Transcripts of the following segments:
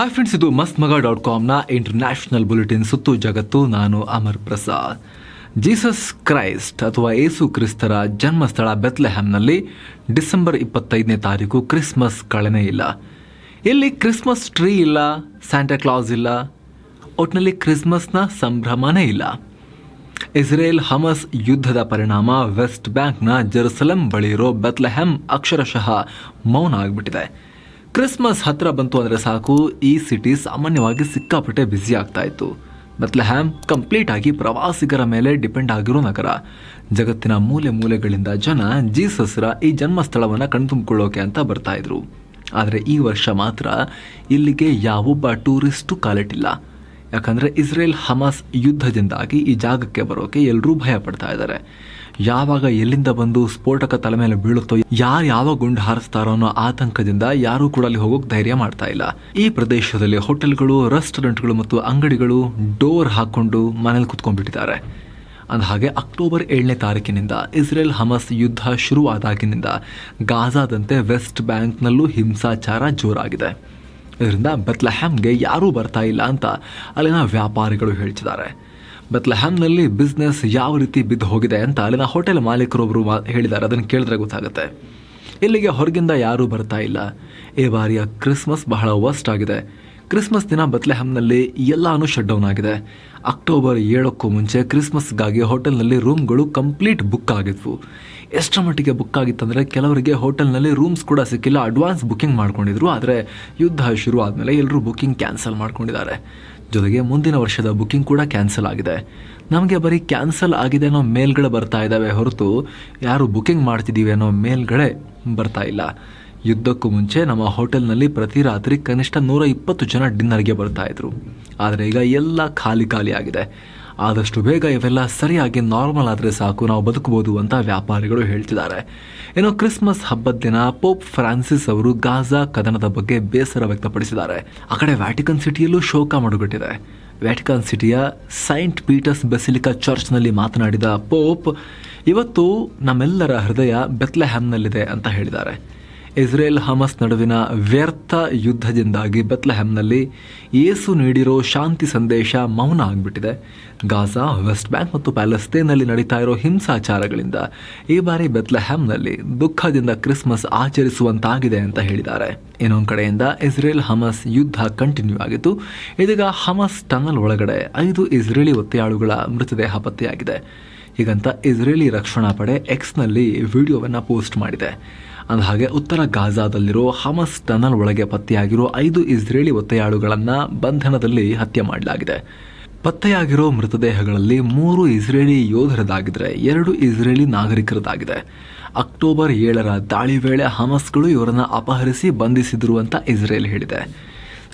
Hi friends ಇದು ಮಸ್ತ್ ಮಗ ಡಾಟ್ ಕಾಮ್ನ ಇಂಟರ್ನ್ಯಾಷನಲ್ ಬುಲೆಟಿನ್ ಸುತ್ತು ಜಗತ್ತು. ನಾನು ಅಮರ್ ಪ್ರಸಾದ್. ಜೀಸಸ್ ಕ್ರೈಸ್ಟ್ ಅಥವಾ ಏಸು ಕ್ರಿಸ್ತರ ಜನ್ಮಸ್ಥಳ ಬೆತ್ಲೆಹ್ಯಾಮ್ನಲ್ಲಿ ಡಿಸೆಂಬರ್ ಇಪ್ಪತ್ತೈದನೇ ತಾರೀಕು ಕ್ರಿಸ್ಮಸ್ ಕಳೆನೇ ಇಲ್ಲ. ಇಲ್ಲಿ ಕ್ರಿಸ್ಮಸ್ ಟ್ರೀ ಇಲ್ಲ ಸ್ಯಾಂಟಾ ಕ್ಲಾಸ್ ಇಲ್ಲ ಒಟ್ಟಿನಲ್ಲಿ ಕ್ರಿಸ್ಮಸ್ನ ಸಂಭ್ರಮನೇ ಇಲ್ಲ. ಇಸ್ರೇಲ್ ಹಮಸ್ ಯುದ್ಧದ ಪರಿಣಾಮ ವೆಸ್ಟ್ ಬ್ಯಾಂಕ್ನ ಜೆರುಸಲಂ ಬಳಿ ಇರೋ ಬೆತ್ಲೆಹೆಮ್ ಅಕ್ಷರಶಃ ಮೌನ ಆಗಿಬಿಟ್ಟಿದೆ. ಕ್ರಿಸ್ಮಸ್ ಹತ್ತಿರ ಬಂತು ಅಂದರೆ ಸಾಕು, ಈ ಸಿಟಿ ಸಾಮಾನ್ಯವಾಗಿ ಸಿಕ್ಕಾಪಟ್ಟೆ ಬ್ಯುಸಿ ಆಗ್ತಾ ಇತ್ತು. ಬೆತ್ಲೆಹ್ಯಾಮ್ ಕಂಪ್ಲೀಟ್ ಆಗಿ ಪ್ರವಾಸಿಗರ ಮೇಲೆ ಡಿಪೆಂಡ್ ಆಗಿರೋ ನಗರ. ಜಗತ್ತಿನ ಮೂಲೆ ಮೂಲೆಗಳಿಂದ ಜನ ಜೀಸಸ್ರ ಈ ಜನ್ಮಸ್ಥಳವನ್ನು ಕಣ್ತುಂಬಿಕೊಳ್ಳೋಕೆ ಅಂತ ಬರ್ತಾ ಇದ್ರು. ಆದರೆ ಈ ವರ್ಷ ಮಾತ್ರ ಇಲ್ಲಿಗೆ ಯಾವೊಬ್ಬ ಟೂರಿಸ್ಟು ಕಾಲಿಟ್ಟಿಲ್ಲ. ಯಾಕಂದರೆ ಇಸ್ರೇಲ್ ಹಮಾಸ್ ಯುದ್ಧದಿಂದಾಗಿ ಈ ಜಾಗಕ್ಕೆ ಬರೋಕೆ ಎಲ್ಲರೂ ಭಯ ಪಡ್ತಾ ಇದ್ದಾರೆ. ಯಾವಾಗ ಎಲ್ಲಿಂದ ಬಂದು ಸ್ಫೋಟಕ ತಲೆ ಮೇಲೆ ಬೀಳುತ್ತೋ, ಯಾರು ಯಾವ ಗುಂಡು ಹಾರಿಸ್ತಾರೋ ಅನ್ನೋ ಆತಂಕದಿಂದ ಯಾರೂ ಕೂಡ ಅಲ್ಲಿ ಹೋಗೋಕೆ ಧೈರ್ಯ ಮಾಡ್ತಾ ಇಲ್ಲ. ಈ ಪ್ರದೇಶದಲ್ಲಿ ಹೋಟೆಲ್ಗಳು, ರೆಸ್ಟೋರೆಂಟ್ಗಳು ಮತ್ತು ಅಂಗಡಿಗಳು ಡೋರ್ ಹಾಕೊಂಡು ಮನೇಲಿ ಕುತ್ಕೊಂಡ್ಬಿಟ್ಟಿದ್ದಾರೆ. ಅಂದ ಹಾಗೆ ಅಕ್ಟೋಬರ್ ಏಳನೇ ತಾರೀಕಿನಿಂದ ಇಸ್ರೇಲ್ ಹಮಸ್ ಯುದ್ಧ ಶುರುವಾದಾಗಿನಿಂದ ಗಾಜಾದಂತೆ ವೆಸ್ಟ್ ಬ್ಯಾಂಕ್ನಲ್ಲೂ ಹಿಂಸಾಚಾರ ಜೋರಾಗಿದೆ. ಇದರಿಂದ ಬೆತ್ಲಹ್ಯಾಮ್ಗೆ ಯಾರೂ ಬರ್ತಾ ಇಲ್ಲ ಅಂತ ಅಲ್ಲಿನ ವ್ಯಾಪಾರಿಗಳು ಹೇಳ್ತಿದ್ದಾರೆ. ಬೆತ್ಲೆಹ್ಯಾಮ್ನಲ್ಲಿ ಬಿಸ್ನೆಸ್ ಯಾವ ರೀತಿ ಬಿದ್ದು ಹೋಗಿದೆ ಅಂತ ಅಲ್ಲಿನ ಹೋಟೆಲ್ ಮಾಲೀಕರೊಬ್ಬರು ಮಾ ಹೇಳಿದ್ದಾರೆ. ಅದನ್ನು ಕೇಳಿದ್ರೆ ಗೊತ್ತಾಗುತ್ತೆ. ಇಲ್ಲಿಗೆ ಹೊರಗಿಂದ ಯಾರೂ ಬರ್ತಾ ಇಲ್ಲ. ಈ ಬಾರಿಯ ಕ್ರಿಸ್ಮಸ್ ಬಹಳ ವರ್ಸ್ಟ್ ಆಗಿದೆ. ಕ್ರಿಸ್ಮಸ್ ದಿನ ಬತ್ಲೆಹ್ಯಾಮ್ನಲ್ಲಿ ಎಲ್ಲಾನು ಶಟ್ ಡೌನ್ ಆಗಿದೆ. ಅಕ್ಟೋಬರ್ ಏಳಕ್ಕೂ ಮುಂಚೆ ಕ್ರಿಸ್ಮಸ್ಗಾಗಿ ಹೋಟೆಲ್ನಲ್ಲಿ ರೂಮ್ಗಳು ಕಂಪ್ಲೀಟ್ ಬುಕ್ ಆಗಿದ್ವು. ಎಷ್ಟರ ಮಟ್ಟಿಗೆ ಬುಕ್ ಆಗಿತ್ತಂದರೆ ಕೆಲವರಿಗೆ ಹೋಟೆಲ್ನಲ್ಲಿ ರೂಮ್ಸ್ ಕೂಡ ಸಿಕ್ಕಿಲ್ಲ. ಅಡ್ವಾನ್ಸ್ ಬುಕಿಂಗ್ ಮಾಡ್ಕೊಂಡಿದ್ರು. ಆದರೆ ಯುದ್ಧ ಶುರು ಆದಮೇಲೆ ಎಲ್ಲರೂ ಬುಕಿಂಗ್ ಕ್ಯಾನ್ಸಲ್ ಮಾಡ್ಕೊಂಡಿದ್ದಾರೆ. ಜೊತೆಗೆ ಮುಂದಿನ ವರ್ಷದ ಬುಕಿಂಗ್ ಕೂಡ ಕ್ಯಾನ್ಸಲ್ ಆಗಿದೆ. ನಮಗೆ ಬರೀ ಕ್ಯಾನ್ಸಲ್ ಆಗಿದೆ ಅನ್ನೋ ಮೇಲ್ಗಳು ಬರ್ತಾ ಇದ್ದಾವೆ ಹೊರತು ಯಾರು ಬುಕ್ಕಿಂಗ್ ಮಾಡ್ತಿದ್ದೀವಿ ಅನ್ನೋ ಮೇಲ್ಗಳೇ ಬರ್ತಾ ಇಲ್ಲ. ಯುದ್ಧಕ್ಕೂ ಮುಂಚೆ ನಮ್ಮ ಹೋಟೆಲ್ನಲ್ಲಿ ಪ್ರತಿ ರಾತ್ರಿ ಕನಿಷ್ಠ ನೂರ ಇಪ್ಪತ್ತು ಜನ ಡಿನ್ನರ್ಗೆ ಬರ್ತಾ ಇದ್ರು. ಆದರೆ ಈಗ ಎಲ್ಲ ಖಾಲಿ ಖಾಲಿ ಆಗಿದೆ. ಆದಷ್ಟು ಬೇಗ ಇವೆಲ್ಲ ಸರಿಯಾಗಿ ನಾರ್ಮಲ್ ಆದರೆ ಸಾಕು, ನಾವು ಬದುಕಬಹುದು ಅಂತ ವ್ಯಾಪಾರಿಗಳು ಹೇಳ್ತಿದ್ದಾರೆ. ಇನ್ನು ಕ್ರಿಸ್ಮಸ್ ಹಬ್ಬದ ದಿನ ಪೋಪ್ ಫ್ರಾನ್ಸಿಸ್ ಅವರು ಗಾಜಾ ಕದನದ ಬಗ್ಗೆ ಬೇಸರ ವ್ಯಕ್ತಪಡಿಸಿದ್ದಾರೆ. ಆ ಕಡೆ ವ್ಯಾಟಿಕನ್ ಸಿಟಿಯಲ್ಲೂ ಶೋಕ ಮಡುಗಟ್ಟಿದೆ. ವ್ಯಾಟಿಕನ್ ಸಿಟಿಯ ಸೈಂಟ್ ಪೀಟರ್ಸ್ ಬೆಸಿಲಿಕಾ ಚರ್ಚ್ನಲ್ಲಿ ಮಾತನಾಡಿದ ಪೋಪ್, ಇವತ್ತು ನಮ್ಮೆಲ್ಲರ ಹೃದಯ ಬೆತ್ಲೆಹ್ಯಾಮ್ನಲ್ಲಿದೆ ಅಂತ ಹೇಳಿದ್ದಾರೆ. ಇಸ್ರೇಲ್ ಹಮಸ್ ನಡುವಿನ ವ್ಯರ್ಥ ಯುದ್ಧದಿಂದಾಗಿ ಬೆತ್ಲಹ್ಯಾಮ್ನಲ್ಲಿ ಏಸು ನೀಡಿರೋ ಶಾಂತಿ ಸಂದೇಶ ಮೌನ ಆಗಿಬಿಟ್ಟಿದೆ. ಗಾಜಾ, ವೆಸ್ಟ್ ಬ್ಯಾಂಕ್ ಮತ್ತು ಪ್ಯಾಲೆಸ್ತೇನ್ನಲ್ಲಿ ನಡೀತಾ ಇರೋ ಹಿಂಸಾಚಾರಗಳಿಂದ ಈ ಬಾರಿ ಬೆತ್ಲಹ್ಯಾಮ್ನಲ್ಲಿ ದುಃಖದಿಂದ ಕ್ರಿಸ್ಮಸ್ ಆಚರಿಸುವಂತಾಗಿದೆ ಅಂತ ಹೇಳಿದ್ದಾರೆ. ಇನ್ನೊಂದು ಕಡೆಯಿಂದ ಇಸ್ರೇಲ್ ಹಮಸ್ ಯುದ್ಧ ಕಂಟಿನ್ಯೂ ಆಗಿತ್ತು ಇದೀಗ ಹಮಸ್ ಟನಲ್ ಒಳಗಡೆ ಐದು ಇಸ್ರೇಲಿ ಒತ್ತೆಯಾಳುಗಳ ಮೃತದೇಹ ಪತ್ತೆಯಾಗಿದೆ. ಹೀಗಂತ ಇಸ್ರೇಲಿ ರಕ್ಷಣಾ ಪಡೆ ಎಕ್ಸ್ನಲ್ಲಿ ವಿಡಿಯೋವನ್ನು ಪೋಸ್ಟ್ ಮಾಡಿದೆ. ಅಂದಹಾಗೆ, ಉತ್ತರ ಗಾಜಾದಲ್ಲಿರೋ ಹಮಸ್ ಟನಲ್ ಒಳಗೆ ಪತ್ತೆಯಾಗಿರೋ ಐದು ಇಸ್ರೇಲಿ ಒತ್ತೆಯಾಳುಗಳನ್ನು ಬಂಧನದಲ್ಲಿ ಹತ್ಯೆ ಮಾಡಲಾಗಿದೆ. ಪತ್ತೆಯಾಗಿರೋ ಮೃತದೇಹಗಳಲ್ಲಿ ಮೂರು ಇಸ್ರೇಲಿ ಯೋಧರದಾಗಿದ್ರೆ ಎರಡು ಇಸ್ರೇಲಿ ನಾಗರಿಕರದಾಗಿದೆ. ಅಕ್ಟೋಬರ್ ಏಳರ ದಾಳಿ ವೇಳೆ ಹಮಸ್ಗಳು ಇವರನ್ನು ಅಪಹರಿಸಿ ಬಂಧಿಸಿದ್ರು ಅಂತ ಇಸ್ರೇಲ್ ಹೇಳಿದೆ.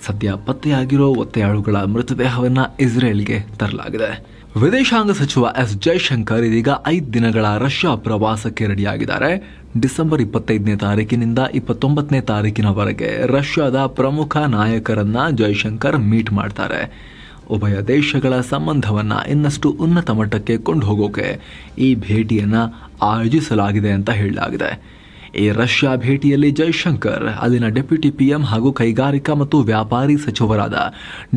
ಸದ್ಯ ಪತ್ತೆಯಾಗಿರೋ ಒತ್ತೆಯಾಳುಗಳ ಮೃತದೇಹವನ್ನು ಇಸ್ರೇಲ್ಗೆ ತರಲಾಗಿದೆ. ವಿದೇಶಾಂಗ ಸಚಿವ ಎಸ್ ಜೈಶಂಕರ್ ಇದೀಗ ಐದು ದಿನಗಳ ರಷ್ಯಾ ಪ್ರವಾಸಕ್ಕೆ ರೆಡಿಯಾಗಿದ್ದಾರೆ. ಡಿಸೆಂಬರ್ ಇಪ್ಪತ್ತೈದನೇ ತಾರೀಕಿನಿಂದ ಇಪ್ಪತ್ತೊಂಬತ್ತನೇ ತಾರೀಕಿನವರೆಗೆ ರಷ್ಯಾದ ಪ್ರಮುಖ ನಾಯಕರನ್ನ ಜೈಶಂಕರ್ ಮೀಟ್ ಮಾಡ್ತಾರೆ. ಉಭಯ ದೇಶಗಳ ಸಂಬಂಧವನ್ನ ಇನ್ನಷ್ಟು ಉನ್ನತ ಮಟ್ಟಕ್ಕೆ ಕೊಂಡು ಹೋಗೋಕೆ ಈ ಭೇಟಿಯನ್ನ ಆಯೋಜಿಸಲಾಗಿದೆ ಅಂತ ಹೇಳಲಾಗಿದೆ. ಈ ರಷ್ಯಾ ಭೇಟಿಯಲ್ಲಿ ಜೈಶಂಕರ್, ಅಲ್ಲಿನ ಡೆಪ್ಯೂಟಿ ಪಿಎಂ ಹಾಗೂ ಕೈಗಾರಿಕಾ ಮತ್ತು ವ್ಯಾಪಾರಿ ಸಚಿವರಾದ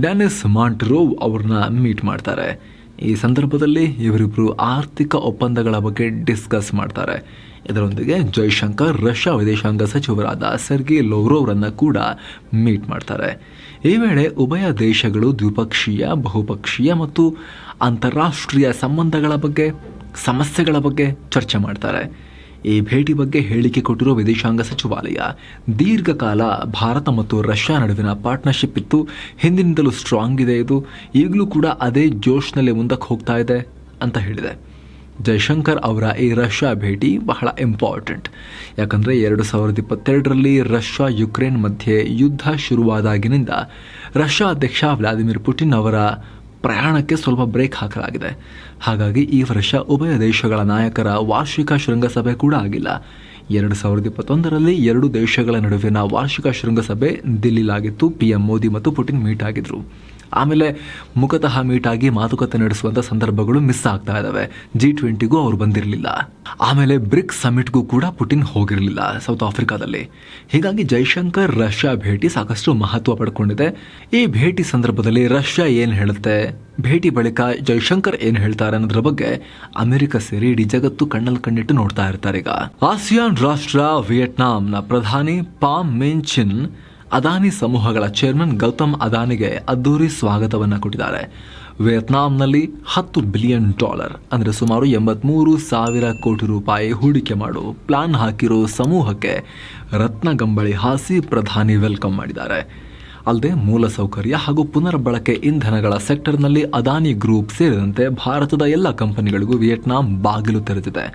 ಡೆನಿಸ್ ಮಾಂಟ್ರೋವ್ ಅವ್ರನ್ನ ಮೀಟ್ ಮಾಡ್ತಾರೆ. ಈ ಸಂದರ್ಭದಲ್ಲಿ ಇವರಿಬ್ಬರು ಆರ್ಥಿಕ ಒಪ್ಪಂದಗಳ ಬಗ್ಗೆ ಡಿಸ್ಕಸ್ ಮಾಡ್ತಾರೆ. ಇದರೊಂದಿಗೆ ಜೈಶಂಕರ್, ರಷ್ಯಾ ವಿದೇಶಾಂಗ ಸಚಿವರಾದ ಸೆರ್ಗಿ ಲೋವ್ರೋವ್ರನ್ನು ಕೂಡ ಮೀಟ್ ಮಾಡ್ತಾರೆ. ಈ ವೇಳೆ ಉಭಯ ದೇಶಗಳು ದ್ವಿಪಕ್ಷೀಯ, ಬಹುಪಕ್ಷೀಯ ಮತ್ತು ಅಂತಾರಾಷ್ಟ್ರೀಯ ಸಂಬಂಧಗಳ ಬಗ್ಗೆ, ಸಮಸ್ಯೆಗಳ ಬಗ್ಗೆ ಚರ್ಚೆ ಮಾಡ್ತಾರೆ. ಈ ಭೇಟಿ ಬಗ್ಗೆ ಹೇಳಿಕೆ ಕೊಟ್ಟಿರುವ ವಿದೇಶಾಂಗ ಸಚಿವಾಲಯ, ದೀರ್ಘಕಾಲ ಭಾರತ ಮತ್ತು ರಷ್ಯಾ ನಡುವಿನ ಪಾರ್ಟ್ನರ್ಶಿಪ್ ಇತ್ತು. ಹಿಂದಿನಿಂದಲೂ ಸ್ಟ್ರಾಂಗ್ ಇದೆ ಇದು. ಈಗಲೂ ಕೂಡ ಅದೇ ಜೋಶ್ನಲ್ಲಿ ಮುಂದಕ್ಕೆ ಹೋಗ್ತಾ ಇದೆ ಅಂತ ಹೇಳಿದೆ. ಜೈಶಂಕರ್ ಅವರ ಈ ರಷ್ಯಾ ಭೇಟಿ ಬಹಳ ಇಂಪಾರ್ಟೆಂಟ್ ಯಾಕಂದರೆ ಎರಡು ಸಾವಿರದ ಇಪ್ಪತ್ತೆರಡರಲ್ಲಿ ರಷ್ಯಾ ಯುಕ್ರೇನ್ ಮಧ್ಯೆ ಯುದ್ಧ ಶುರುವಾದಾಗಿನಿಂದ ರಷ್ಯಾ ಅಧ್ಯಕ್ಷ ವ್ಲಾದಿಮಿರ್ ಪುಟಿನ್ ಅವರ ಪ್ರಯಾಣಕ್ಕೆ ಸ್ವಲ್ಪ ಬ್ರೇಕ್ ಹಾಕಲಾಗಿದೆ. ಹಾಗಾಗಿ ಈ ವರ್ಷ ಉಭಯ ದೇಶಗಳ ನಾಯಕರ ವಾರ್ಷಿಕ ಶೃಂಗಸಭೆ ಕೂಡ ಆಗಿಲ್ಲ. ಎರಡು ಸಾವಿರದ ಇಪ್ಪತ್ತೊಂದರಲ್ಲಿ ಎರಡು ದೇಶಗಳ ನಡುವಿನ ವಾರ್ಷಿಕ ಶೃಂಗಸಭೆ ದಿಲ್ಲಿಲಾಗಿತ್ತು. ಪಿ ಎಂ ಮೋದಿ ಮತ್ತು ಪುಟಿನ್ ಮೀಟ್ ಆಗಿದ್ರು. ಆಮೇಲೆ ಮುಖತಃ ಮೀಟ್ ಆಗಿ ಮಾತುಕತೆ ನಡೆಸುವಂಥ ಸಂದರ್ಭಗಳು ಮಿಸ್ ಆಗ್ತಾ ಇದ್ದಾವೆ ಜಿ ಟ್ವೆಂಟಿಗೂ ಅವರು ಬಂದಿರಲಿಲ್ಲ. ಆಮೇಲೆ ಬ್ರಿಕ್ಸ್ ಸಮಿಟ್ಗೂ ಕೂಡ ಪುಟಿನ್ ಹೋಗಿರಲಿಲ್ಲ ಸೌತ್ ಆಫ್ರಿಕಾದಲ್ಲಿ ಹೀಗಾಗಿ ಜೈಶಂಕರ್ ರಷ್ಯಾ ಭೇಟಿ ಸಾಕಷ್ಟು ಮಹತ್ವ ಪಡ್ಕೊಂಡಿದೆ. ಈ ಭೇಟಿ ಸಂದರ್ಭದಲ್ಲಿ ರಷ್ಯಾ ಏನು ಹೇಳುತ್ತೆ? ಭೇಟಿ ಬಳಿಕ ಜೈಶಂಕರ್ ಏನು ಹೇಳ್ತಾರೆ ಅನ್ನೋದ್ರ ಬಗ್ಗೆ ಅಮೆರಿಕ ಸೇರಿ ಇಡೀ ಜಗತ್ತು ಕಣ್ಣಲ್ಲಿ ಕಣ್ಣಿಟ್ಟು ನೋಡ್ತಾ ಇರ್ತಾರೆ ಈಗ. ಆಸಿಯಾನ್ ರಾಷ್ಟ್ರ ವಿಯೆಟ್ನಾಂನ ಪ್ರಧಾನಿ ಪಾಮ್ ಮಿನ್ ಚಿನ್ ಅದಾನಿ ಸಮೂಹಗಳ ಚೇರ್ಮನ್ ಗೌತಮ್ ಅದಾನಿಗೆ ಅದ್ದೂರಿ ಸ್ವಾಗತವನ್ನು ಕೊಟ್ಟಿದ್ದಾರೆ. ವಿಯೆಟ್ನಾಂನಲ್ಲಿ ಹತ್ತು ಬಿಲಿಯನ್ ಡಾಲರ್, ಅಂದರೆ ಸುಮಾರು ಎಂಬತ್ಮೂರು ಸಾವಿರ ಕೋಟಿ ರೂಪಾಯಿ ಹೂಡಿಕೆ ಮಾಡು ಪ್ಲಾನ್ ಹಾಕಿರೋ ಸಮೂಹಕ್ಕೆ ರತ್ನಗಂಬಳಿ ಹಾಸಿ ಪ್ರಧಾನಿ ವೆಲ್ಕಮ್ ಮಾಡಿದ್ದಾರೆ. ಅಲ್ಲದೆ ಮೂಲಸೌಕರ್ಯ ಹಾಗೂ ಪುನರ್ಬಳಕೆ ಇಂಧನಗಳ ಸೆಕ್ಟರ್ನಲ್ಲಿ ಅದಾನಿ ಗ್ರೂಪ್ ಸೇರಿದಂತೆ ಭಾರತದ ಎಲ್ಲ ಕಂಪನಿಗಳಿಗೂ ವಿಯೆಟ್ನಾಂ ಬಾಗಿಲು ತೆರೆದಿದೆ.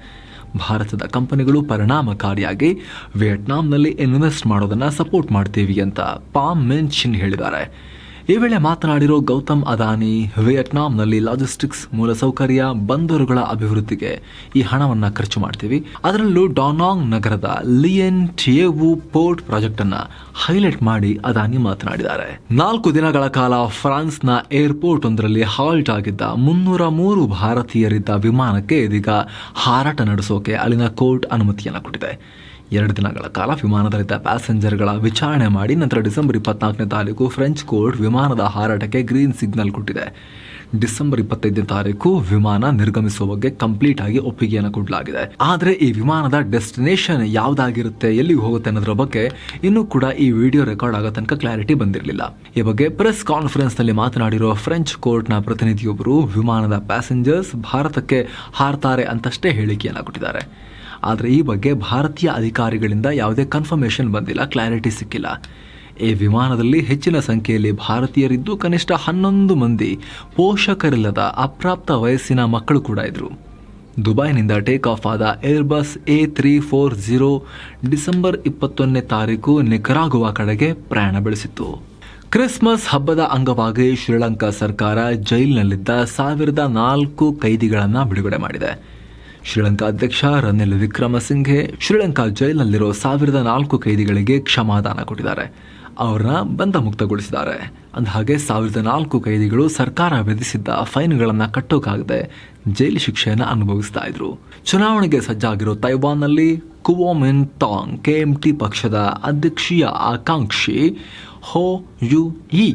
ಭಾರತದ ಕಂಪನಿಗಳು ಪರಿಣಾಮಕಾರಿಯಾಗಿ ವಿಯೆಟ್ನಾಂನಲ್ಲಿ ಇನ್ವೆಸ್ಟ್ ಮಾಡೋದನ್ನ ಸಪೋರ್ಟ್ ಮಾಡ್ತೀವಿ ಅಂತ ಪಾಮ್ ಮೆನ್ ಚಿನ್ ಹೇಳಿದ್ದಾರೆ. ಈ ವೇಳೆ ಮಾತನಾಡಿರೋ ಗೌತಮ್ ಅದಾನಿ, ವಿಯೆಟ್ನಾಂನಲ್ಲಿ ಲಾಜಿಸ್ಟಿಕ್ಸ್ ಮೂಲಸೌಕರ್ಯ, ಬಂದರುಗಳ ಅಭಿವೃದ್ಧಿಗೆ ಈ ಹಣವನ್ನು ಖರ್ಚು ಮಾಡ್ತೀವಿ. ಅದರಲ್ಲೂ ಡಾನಾಂಗ್ ನಗರದ ಲಿಯನ್ ಟಿಯೇವು ಪೋರ್ಟ್ ಪ್ರಾಜೆಕ್ಟ್ ಅನ್ನ ಹೈಲೈಟ್ ಮಾಡಿ ಅದಾನಿ ಮಾತನಾಡಿದ್ದಾರೆ. ನಾಲ್ಕು ದಿನಗಳ ಕಾಲ ಫ್ರಾನ್ಸ್ನ ಏರ್ಪೋರ್ಟ್ ಒಂದರಲ್ಲಿ ಹಾಲ್ಟ್ ಆಗಿದ್ದ ಮುನ್ನೂರ ಮೂರು ಭಾರತೀಯರಿದ್ದ ವಿಮಾನಕ್ಕೆ ಇದೀಗ ಹಾರಾಟ ನಡೆಸೋಕೆ ಅಲ್ಲಿನ ಕೋರ್ಟ್ ಅನುಮತಿಯನ್ನು ಕೊಟ್ಟಿದೆ. ಎರಡು ದಿನಗಳ ಕಾಲ ವಿಮಾನದಲ್ಲಿದ್ದ ಪ್ಯಾಸೆಂಜರ್ಗಳ ವಿಚಾರಣೆ ಮಾಡಿ ನಂತರ ಡಿಸೆಂಬರ್ ಇಪ್ಪತ್ನಾಲ್ಕನೇ ತಾರೀಕು ಫ್ರೆಂಚ್ ಕೋರ್ಟ್ ವಿಮಾನದ ಹಾರಾಟಕ್ಕೆ ಗ್ರೀನ್ ಸಿಗ್ನಲ್ ಕೊಟ್ಟಿದೆ. ಡಿಸೆಂಬರ್ ಇಪ್ಪತ್ತೈದನೇ ತಾರೀಕು ವಿಮಾನ ನಿರ್ಗಮಿಸುವ ಬಗ್ಗೆ ಕಂಪ್ಲೀಟ್ ಆಗಿ ಒಪ್ಪಿಗೆಯನ್ನು ಕೊಡಲಾಗಿದೆ. ಆದರೆ ಈ ವಿಮಾನದ ಡೆಸ್ಟಿನೇಷನ್ ಯಾವ್ದಾಗಿರುತ್ತೆ, ಎಲ್ಲಿಗೆ ಹೋಗುತ್ತೆ ಅನ್ನೋದ್ರ ಬಗ್ಗೆ ಇನ್ನೂ ಕೂಡ ಈ ವಿಡಿಯೋ ರೆಕಾರ್ಡ್ ಆಗೋ ತನಕ ಕ್ಲಾರಿಟಿ ಬಂದಿರಲಿಲ್ಲ. ಈ ಬಗ್ಗೆ ಪ್ರೆಸ್ ಕಾನ್ಫರೆನ್ಸ್ನಲ್ಲಿ ಮಾತನಾಡಿರೋ ಫ್ರೆಂಚ್ ಕೋರ್ಟ್ನ ಪ್ರತಿನಿಧಿಯೊಬ್ಬರು ವಿಮಾನದ ಪ್ಯಾಸೆಂಜರ್ಸ್ ಭಾರತಕ್ಕೆ ಹಾರ್ತಾರೆ ಅಂತಷ್ಟೇ ಹೇಳಿಕೆಯನ್ನು ಕೊಟ್ಟಿದ್ದಾರೆ. ಆದರೆ ಈ ಬಗ್ಗೆ ಭಾರತೀಯ ಅಧಿಕಾರಿಗಳಿಂದ ಯಾವುದೇ ಕನ್ಫರ್ಮೇಷನ್ ಬಂದಿಲ್ಲ ಕ್ಲಾರಿಟಿ ಸಿಕ್ಕಿಲ್ಲ. ಈ ವಿಮಾನದಲ್ಲಿ ಹೆಚ್ಚಿನ ಸಂಖ್ಯೆಯಲ್ಲಿ ಭಾರತೀಯರಿದ್ದು ಕನಿಷ್ಠ ಹನ್ನೊಂದು ಮಂದಿ ಪೋಷಕರಿಲ್ಲದ ಅಪ್ರಾಪ್ತ ವಯಸ್ಸಿನ ಮಕ್ಕಳು ಕೂಡ ಇದ್ದರು ದುಬೈನಿಂದ ಟೇಕ್ ಆಫ್ ಆದ Airbus A three four zero December ಇಪ್ಪತ್ತೊಂದನೇ ತಾರೀಕು ನಿಕರಾಗುವ ಕಡೆಗೆ ಪ್ರಯಾಣ ಬೆಳೆಸಿತ್ತು. ಕ್ರಿಸ್ಮಸ್ ಹಬ್ಬದ ಅಂಗವಾಗಿ ಶ್ರೀಲಂಕಾ ಸರ್ಕಾರ ಜೈಲಿನಲ್ಲಿದ್ದ ಸಾವಿರದ ನಾಲ್ಕು ಕೈದಿಗಳನ್ನು ಬಿಡುಗಡೆ ಮಾಡಿದೆ. ಶ್ರೀಲಂಕಾ ಅಧ್ಯಕ್ಷ ರನಿಲ್ ವಿಕ್ರಮಸಿಂಘೆ ಶ್ರೀಲಂಕಾ ಜೈಲಿನಲ್ಲಿರೋ ಸಾವಿರದ ನಾಲ್ಕು ಕೈದಿಗಳಿಗೆ ಕ್ಷಮಾದಾನ ಕೊಟ್ಟಿದ್ದಾರೆ. ಅವರನ್ನ ಬಂಧ ಮುಕ್ತಗೊಳಿಸಿದ್ದಾರೆ ಅಂದಹಾಗೆ ಸಾವಿರದ ನಾಲ್ಕು ಕೈದಿಗಳು ಸರ್ಕಾರ ವಿಧಿಸಿದ್ದ ಫೈನ್ಗಳನ್ನು ಕಟ್ಟೋಕ್ಕಾಗದೆ ಜೈಲು ಶಿಕ್ಷೆಯನ್ನು ಅನುಭವಿಸ್ತಾ ಇದ್ರು. ಚುನಾವಣೆಗೆ ಸಜ್ಜಾಗಿರೋ ತೈವಾನ್ನಲ್ಲಿ ಕುವೋಮಿನ್ ತಾಂಗ್ ಕೆಎಂಟಿ ಪಕ್ಷದ ಅಧ್ಯಕ್ಷೀಯ ಆಕಾಂಕ್ಷಿ ಹೋ ಯು ಇ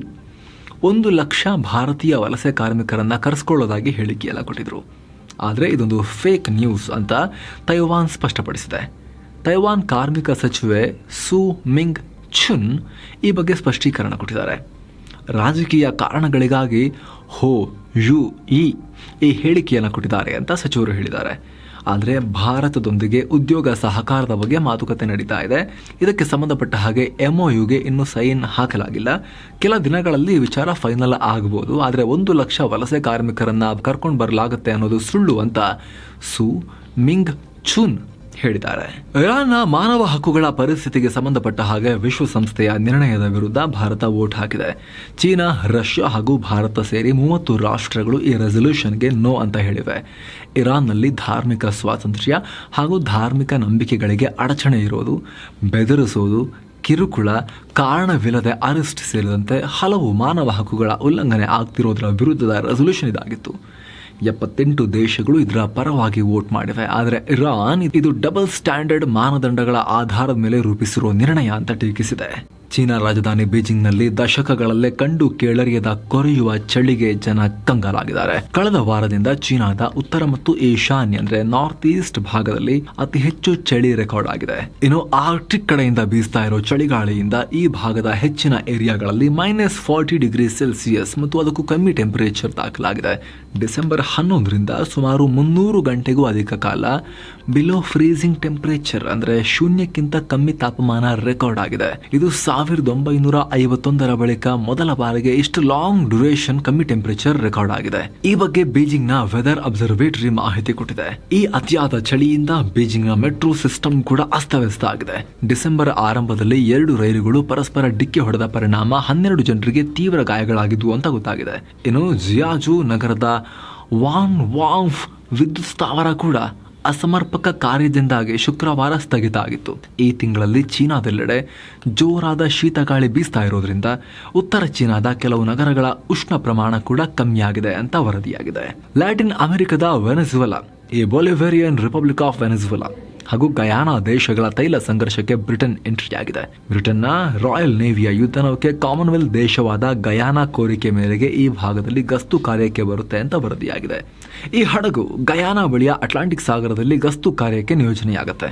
ಒಂದು ಲಕ್ಷ ಭಾರತೀಯ ವಲಸೆ ಕಾರ್ಮಿಕರನ್ನು ಕರೆಸ್ಕೊಳ್ಳೋದಾಗಿ ಹೇಳಿಕೆಯೆಲ್ಲ ಕೊಟ್ಟಿದ್ರು. ಆದರೆ ಇದೊಂದು ಫೇಕ್ ನ್ಯೂಸ್ ಅಂತ ತೈವಾನ್ ಸ್ಪಷ್ಟಪಡಿಸಿದೆ. ತೈವಾನ್ ಕಾರ್ಮಿಕ ಸಚಿವೆ ಸು ಮಿಂಗ್ ಚುನ್ ಈ ಬಗ್ಗೆ ಸ್ಪಷ್ಟೀಕರಣ ಕೊಟ್ಟಿದ್ದಾರೆ. ರಾಜಕೀಯ ಕಾರಣಗಳಿಗಾಗಿ ಹೋ ಯು ಇ ಈ ಹೇಳಿಕೆಯನ್ನು ಕೊಟ್ಟಿದ್ದಾರೆ ಅಂತ ಸಚಿವರು ಹೇಳಿದ್ದಾರೆ. ಆದರೆ ಭಾರತದೊಂದಿಗೆ ಉದ್ಯೋಗ ಸಹಕಾರದ ಬಗ್ಗೆ ಮಾತುಕತೆ ನಡೀತಾ ಇದೆ. ಇದಕ್ಕೆ ಸಂಬಂಧಪಟ್ಟ ಹಾಗೆ ಎಂಒಯುಗೆ ಇನ್ನೂ ಸೈನ್ ಹಾಕಲಾಗಿಲ್ಲ. ಕೆಲ ದಿನಗಳಲ್ಲಿ ವಿಚಾರ ಫೈನಲ್ ಆಗಬಹುದು ಆದರೆ ಒಂದು ಲಕ್ಷ ವಲಸೆ ಕಾರ್ಮಿಕರನ್ನ ಕರ್ಕೊಂಡು ಬರಲಾಗುತ್ತೆ ಅನ್ನೋದು ಸುಳ್ಳು ಅಂತ ಸು ಮಿಂಗ್ ಚುನ್ ಹೇಳಿದ್ದಾರೆ. ಇರಾನ್ನ ಮಾನವ ಹಕ್ಕುಗಳ ಪರಿಸ್ಥಿತಿಗೆ ಸಂಬಂಧಪಟ್ಟ ಹಾಗೆ ವಿಶ್ವಸಂಸ್ಥೆಯ ನಿರ್ಣಯದ ವಿರುದ್ಧ ಭಾರತ ವೋಟ್ ಹಾಕಿದೆ. ಚೀನಾ, ರಷ್ಯಾ ಹಾಗೂ ಭಾರತ ಸೇರಿ ಮೂವತ್ತು ರಾಷ್ಟ್ರಗಳು ಈ ರೆಸಲ್ಯೂಷನ್ಗೆ ನೋ ಅಂತ ಹೇಳಿವೆ. ಇರಾನ್ನಲ್ಲಿ ಧಾರ್ಮಿಕ ಸ್ವಾತಂತ್ರ್ಯ ಹಾಗೂ ಧಾರ್ಮಿಕ ನಂಬಿಕೆಗಳಿಗೆ ಅಡಚಣೆ ಇರೋದು, ಬೆದರಿಸೋದು, ಕಿರುಕುಳ, ಕಾರಣವಿಲ್ಲದೆ ಅರೆಸ್ಟ್ ಸೇರಿದಂತೆ ಹಲವು ಮಾನವ ಹಕ್ಕುಗಳ ಉಲ್ಲಂಘನೆ ಆಗ್ತಿರೋದರ ವಿರುದ್ಧದ ರೆಸಲ್ಯೂಷನ್ ಇದಾಗಿತ್ತು. ಎಪ್ಪತ್ತೆಂಟು ದೇಶಗಳು ಇದರ ಪರವಾಗಿ ವೋಟ್ ಮಾಡಿವೆ. ಆದರೆ ಇರಾನ್ ಇದು ಡಬಲ್ ಸ್ಟ್ಯಾಂಡರ್ಡ್ ಮಾನದಂಡಗಳ ಆಧಾರದ ಮೇಲೆ ರೂಪಿಸಿರುವ ನಿರ್ಣಯ ಅಂತ ಟೀಕಿಸಿದೆ. ಚೀನಾ ರಾಜಧಾನಿ ಬೀಜಿಂಗ್ನಲ್ಲಿ ದಶಕಗಳಲ್ಲೇ ಕಂಡು ಕೇಳರಿಯದ ಕೊರೆಯುವ ಚಳಿಗೆ ಜನ ಕಂಗಾಲಾಗಿದ್ದಾರೆ. ಕಳೆದ ವಾರದಿಂದ ಚೀನಾದ ಉತ್ತರ ಮತ್ತು ಈಶಾನ್ಯ, ಅಂದ್ರೆ ನಾರ್ತ್ ಈಸ್ಟ್ ಭಾಗದಲ್ಲಿ ಅತಿ ಹೆಚ್ಚು ಚಳಿ ರೆಕಾರ್ಡ್ ಆಗಿದೆ. ಇನ್ನು ಆರ್ಟಿಕ್ ಕಡೆಯಿಂದ ಬೀಸ್ತಾ ಇರೋ ಚಳಿಗಾಳಿಯಿಂದ ಈ ಭಾಗದ ಹೆಚ್ಚಿನ ಏರಿಯಾಗಳಲ್ಲಿ ಮೈನಸ್ ಫಾರ್ಟಿ ಡಿಗ್ರಿ ಸೆಲ್ಸಿಯಸ್ ಮತ್ತು ಅದಕ್ಕೂ ಕಮ್ಮಿ ಟೆಂಪರೇಚರ್ ದಾಖಲಾಗಿದೆ. ಡಿಸೆಂಬರ್ ಹನ್ನೊಂದರಿಂದ ಸುಮಾರು ಮುನ್ನೂರು ಗಂಟೆಗೂ ಅಧಿಕ ಕಾಲ ಬಿಲೋ ಫ್ರೀಸಿಂಗ್ ಟೆಂಪರೇಚರ್ ಅಂದ್ರೆ ಶೂನ್ಯಕ್ಕಿಂತ ಕಮ್ಮಿ ತಾಪಮಾನ ರೆಕಾರ್ಡ್ ಆಗಿದೆ. ಇದು ಸಾವಿರದ ಒಂಬೈನೂರ ಐವತ್ತೊಂದರ ಬಳಿಕ ಮೊದಲ ಬಾರಿಗೆ ಇಷ್ಟು ಲಾಂಗ್ ಡ್ಯೂರೇಷನ್ ಕಮ್ಮಿ ಟೆಂಪರೇಚರ್ ರೆಕಾರ್ಡ್ ಆಗಿದೆ. ಈ ಬಗ್ಗೆ ಬೀಜಿಂಗ್ನ ವೆದರ್ ಅಬ್ಸರ್ವೇಟರಿ ಮಾಹಿತಿ ಕೊಟ್ಟಿದೆ. ಈ ಅತಿಯಾದ ಚಳಿಯಿಂದ ಬೀಜಿಂಗ್ನ ಮೆಟ್ರೋ ಸಿಸ್ಟಮ್ ಕೂಡ ಅಸ್ತವ್ಯಸ್ತ ಆಗಿದೆ. ಡಿಸೆಂಬರ್ ಆರಂಭದಲ್ಲಿ ಎರಡು ರೈಲುಗಳು ಪರಸ್ಪರ ಡಿಕ್ಕಿ ಹೊಡೆದ ಪರಿಣಾಮ ಹನ್ನೆರಡು ಜನರಿಗೆ ತೀವ್ರ ಗಾಯಗಳಾಗಿದ್ವು ಅಂತ ಗೊತ್ತಾಗಿದೆ. ಇನ್ನು ಜಿಯಾಜು ನಗರದ ವಾನ್ ವಾಂಫ್ ವಿದ್ಯುತ್ ಸ್ಥಾವರ ಕೂಡ ಅಸಮರ್ಪಕ ಕಾರ್ಯದಿಂದಾಗಿ ಶುಕ್ರವಾರ ಸ್ಥಗಿತ ಆಗಿತ್ತು ಈ ತಿಂಗಳಲ್ಲಿ ಚೀನಾದೆಲ್ಲೆಡೆ ಜೋರಾದ ಶೀತಗಾಳಿ ಬೀಸ್ತಾ ಇರೋದ್ರಿಂದ ಉತ್ತರ ಚೀನಾದ ಕೆಲವು ನಗರಗಳ ಉಷ್ಣ ಪ್ರಮಾಣ ಕೂಡ ಕಮ್ಮಿಯಾಗಿದೆ ಅಂತ ವರದಿಯಾಗಿದೆ. ಲ್ಯಾಟಿನ್ ಅಮೆರಿಕದ ವೆನೆಜುವೆಲಾ, ಈ ಬೊಲಿವೇರಿಯನ್ ರಿಪಬ್ಲಿಕ್ ಆಫ್ ವೆನೆಜುವೆಲಾ ಹಾಗೂ ಗಯಾನಾ ದೇಶಗಳ ತೈಲ ಸಂಘರ್ಷಕ್ಕೆ ಬ್ರಿಟನ್ ಎಂಟ್ರಿಯಾಗಿದೆ ಬ್ರಿಟನ್ನ ರಾಯಲ್ ನೇವಿಯ ಯುದ್ಧ ನೌಕೆ ಕಾಮನ್ವೆಲ್ತ್ ದೇಶವಾದ ಗಯಾನಾ ಕೋರಿಕೆ ಮೇರೆಗೆ ಈ ಭಾಗದಲ್ಲಿ ಗಸ್ತು ಕಾರ್ಯಕ್ಕೆ ಬರುತ್ತೆ ಅಂತ ವರದಿಯಾಗಿದೆ. ಈ ಹಡಗು ಗಯಾನಾ ಬಳಿಯ ಅಟ್ಲಾಂಟಿಕ್ ಸಾಗರದಲ್ಲಿ ಗಸ್ತು ಕಾರ್ಯಕ್ಕೆ ನಿಯೋಜನೆಯಾಗುತ್ತೆ.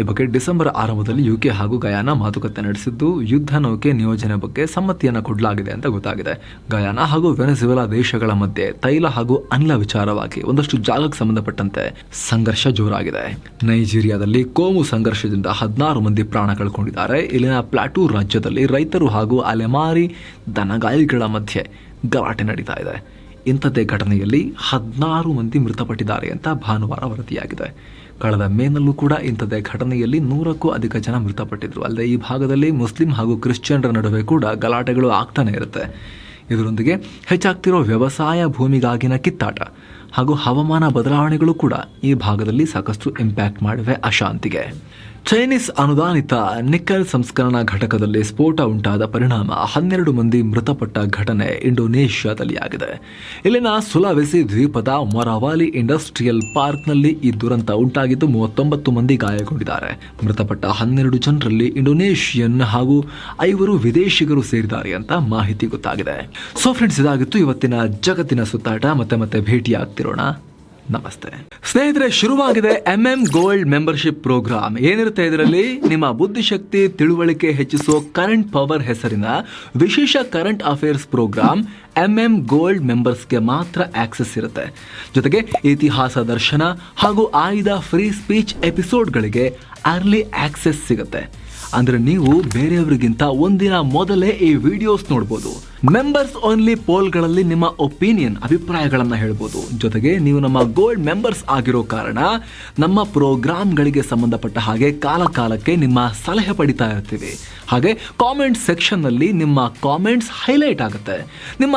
ಈ ಬಗ್ಗೆ ಡಿಸೆಂಬರ್ ಆರಂಭದಲ್ಲಿ ಯುಕೆ ಹಾಗೂ ಗಯಾನಾ ಮಾತುಕತೆ ನಡೆಸಿದ್ದು, ಯುದ್ಧ ನೌಕೆ ನಿಯೋಜನೆ ಬಗ್ಗೆ ಸಮ್ಮತಿಯನ್ನು ಕೊಡಲಾಗಿದೆ ಅಂತ ಗೊತ್ತಾಗಿದೆ. ಗಯಾನಾ ಹಾಗೂ ವೆನೆಜುವೆಲಾ ದೇಶಗಳ ಮಧ್ಯೆ ತೈಲ ಹಾಗೂ ಅನಿಲ ವಿಚಾರವಾಗಿ ಒಂದಷ್ಟು ಜಾಗಕ್ಕೆ ಸಂಬಂಧಪಟ್ಟಂತೆ ಸಂಘರ್ಷ ಜೋರಾಗಿದೆ. ನೈಜೀರಿಯಾದಲ್ಲಿ ಕೋಮು ಸಂಘರ್ಷದಿಂದ ಹದಿನಾರು ಮಂದಿ ಪ್ರಾಣ ಕಳ್ಕೊಂಡಿದ್ದಾರೆ. ಇಲ್ಲಿನ ಪ್ಲಾಟೂ ರಾಜ್ಯದಲ್ಲಿ ರೈತರು ಹಾಗೂ ಅಲೆಮಾರಿ ದನಗಾಯಿಗಳ ಮಧ್ಯೆ ಗಲಾಟೆ ನಡೀತಾ ಇದೆ. ಇಂಥದ್ದೇ ಘಟನೆಯಲ್ಲಿ ಹದಿನಾರು ಮಂದಿ ಮೃತಪಟ್ಟಿದ್ದಾರೆ ಅಂತ ಭಾನುವಾರ ವರದಿಯಾಗಿದೆ. ಕಳೆದ ಮೇನಲ್ಲೂ ಕೂಡ ಇಂಥದ್ದೇ ಘಟನೆಯಲ್ಲಿ ನೂರಕ್ಕೂ ಅಧಿಕ ಜನ ಮೃತಪಟ್ಟಿದ್ರು. ಅಲ್ಲದೆ ಈ ಭಾಗದಲ್ಲಿ ಮುಸ್ಲಿಂ ಹಾಗೂ ಕ್ರಿಶ್ಚಿಯನ್ರ ನಡುವೆ ಕೂಡ ಗಲಾಟೆಗಳು ಆಗ್ತಾನೆ ಇರುತ್ತೆ. ಇದರೊಂದಿಗೆ ಹೆಚ್ಚಾಗ್ತಿರೋ ವ್ಯವಸಾಯ ಭೂಮಿಗಾಗಿನ ಕಿತ್ತಾಟ ಹಾಗೂ ಹವಾಮಾನ ಬದಲಾವಣೆಗಳು ಕೂಡ ಈ ಭಾಗದಲ್ಲಿ ಸಾಕಷ್ಟು ಇಂಪ್ಯಾಕ್ಟ್ ಮಾಡಿವೆ ಅಶಾಂತಿಗೆ. ಚೈನೀಸ್ ಅನುದಾನಿತ ನಿಕ್ಕಲ್ ಸಂಸ್ಕರಣಾ ಘಟಕದಲ್ಲಿ ಸ್ಫೋಟ ಉಂಟಾದ ಪರಿಣಾಮ ಹನ್ನೆರಡು ಮಂದಿ ಮೃತಪಟ್ಟ ಘಟನೆ ಇಂಡೋನೇಷ್ಯಾದಲ್ಲಿ ಆಗಿದೆ. ಇಲ್ಲಿನ ಸುಲಾವೆಸಿ ದ್ವೀಪದ ಮೊರಾವಾಲಿ ಇಂಡಸ್ಟ್ರಿಯಲ್ ಪಾರ್ಕ್ನಲ್ಲಿ ಈ ದುರಂತ ಉಂಟಾಗಿದ್ದು ಮೂವತ್ತೊಂಬತ್ತು ಮಂದಿ ಗಾಯಗೊಂಡಿದ್ದಾರೆ. ಮೃತಪಟ್ಟ ಹನ್ನೆರಡು ಜನರಲ್ಲಿ ಇಂಡೋನೇಷಿಯನ್ ಹಾಗೂ ಐವರು ವಿದೇಶಿಗರು ಸೇರಿದ್ದಾರೆ ಅಂತ ಮಾಹಿತಿ ಗೊತ್ತಾಗಿದೆ. ಸೊ ಫ್ರೆಂಡ್ಸ್ ಇದಾಗಿತ್ತು ಇವತ್ತಿನ ಜಗತ್ತಿನ ಸುತ್ತಾಟ. ಮತ್ತೆ ಮತ್ತೆ ಭೇಟಿ ಆಗ್ತಿರೋಣ ನಮಸ್ತೆ. ಸ್ನೇಹಿತರೆ, ಶುರುವಾಗಿದೆ M M gold membership programme ಏನಿರುತ್ತೆ ಇದರಲ್ಲಿ? ನಿಮ್ಮ ಬುದ್ಧಿಶಕ್ತಿ, ತಿಳುವಳಿಕೆ ಹೆಚ್ಚಿಸೋ ಕರೆಂಟ್ ಪವರ್ ಹೆಸರಿನ ವಿಶೇಷ current affairs programme M M gold ಮೆಂಬರ್ಸ್ಗೆ ಮಾತ್ರ ಆಕ್ಸೆಸ್ ಇರುತ್ತೆ. ಜೊತೆಗೆ ಇತಿಹಾಸ ದರ್ಶನ ಹಾಗೂ ಆಯ್ದ ಫ್ರೀ ಸ್ಪೀಚ್ ಎಪಿಸೋಡ್ಗಳಿಗೆ ಅರ್ಲಿ ಆಕ್ಸೆಸ್ ಸಿಗುತ್ತೆ. ಅಂದ್ರೆ ನೀವು ಬೇರೆಯವರಿಗಿಂತ ಒಂದಿನ ಮೊದಲೇ ಈ ವಿಡಿಯೋಸ್ ನೋಡ್ಬೋದು. ಮೆಂಬರ್ಸ್ ಓನ್ಲಿ ಪೋಲ್ಗಳಲ್ಲಿ ನಿಮ್ಮ ಒಪಿನಿಯನ್ ಅಭಿಪ್ರಾಯಗಳನ್ನ ಹೇಳ್ಬೋದು. ಜೊತೆಗೆ ನೀವು ನಮ್ಮ ಗೋಲ್ಡ್ ಮೆಂಬರ್ಸ್ ಆಗಿರೋ ಕಾರಣ ನಮ್ಮ ಪ್ರೋಗ್ರಾಮ್ಗಳಿಗೆ ಸಂಬಂಧಪಟ್ಟ ಹಾಗೆ ಕಾಲಕಾಲಕ್ಕೆ ನಿಮ್ಮ ಸಲಹೆ ಪಡಿತಾ ಇರ್ತೀವಿ. ಹಾಗೆ ಕಾಮೆಂಟ್ ಸೆಕ್ಷನ್ನಲ್ಲಿ ನಿಮ್ಮ ಕಾಮೆಂಟ್ಸ್ ಹೈಲೈಟ್ ಆಗುತ್ತೆ. ನಿಮ್ಮ